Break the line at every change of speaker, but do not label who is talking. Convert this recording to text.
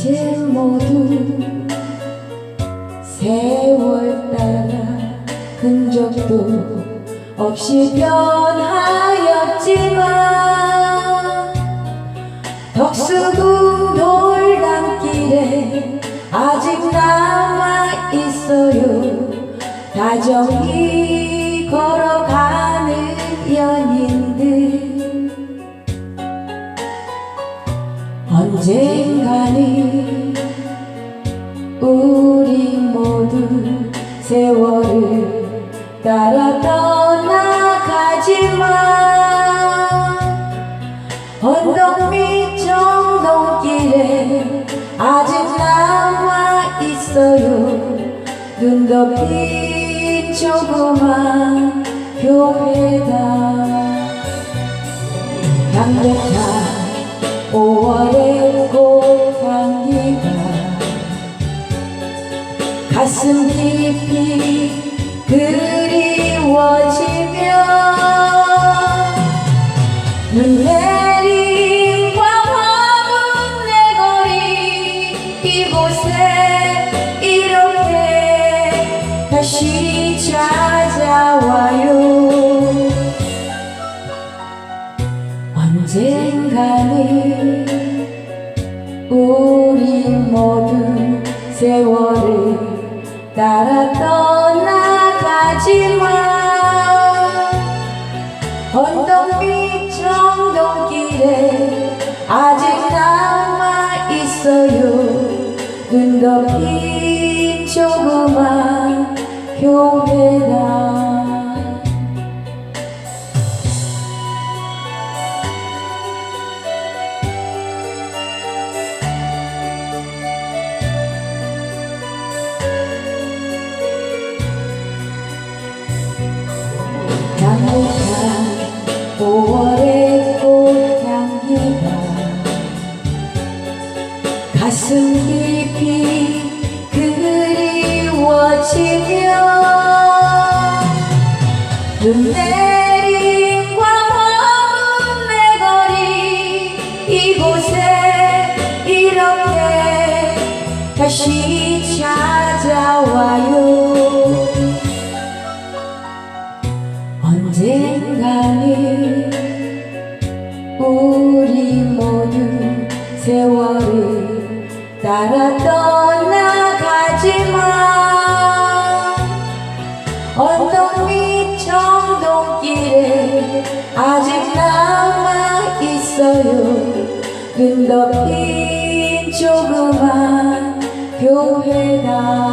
빛을 모두 세월 따라 흔적도 없이 변하였지만 덕수궁 돌담길에 아직 남아 있어요. 다정히 걸어가는 연인들. 언젠가는 세월을 따라 떠나가지만 언덕 밑 정동길에 아직 남아 있어요. 눈 덮인 조그만 교회다. 향긋한 가슴 깊이 그리워지며 눈 내린 광화문 내거리 이곳에 이렇게 다시 찾아와요. 언젠가는 우리 모두 세월을 따라 떠나가지만 언덕 밑 정동길에 아직 남아 있어요. 눈 덮인 조그만 교회 깊이 그리워지며 눈 내린 광화문 내 거리 이곳에 이렇게 다시 세월을 따라 떠나가지만 언덕 밑 정동길에 아직 남아 있어요. 눈 덮인 조그만 교회다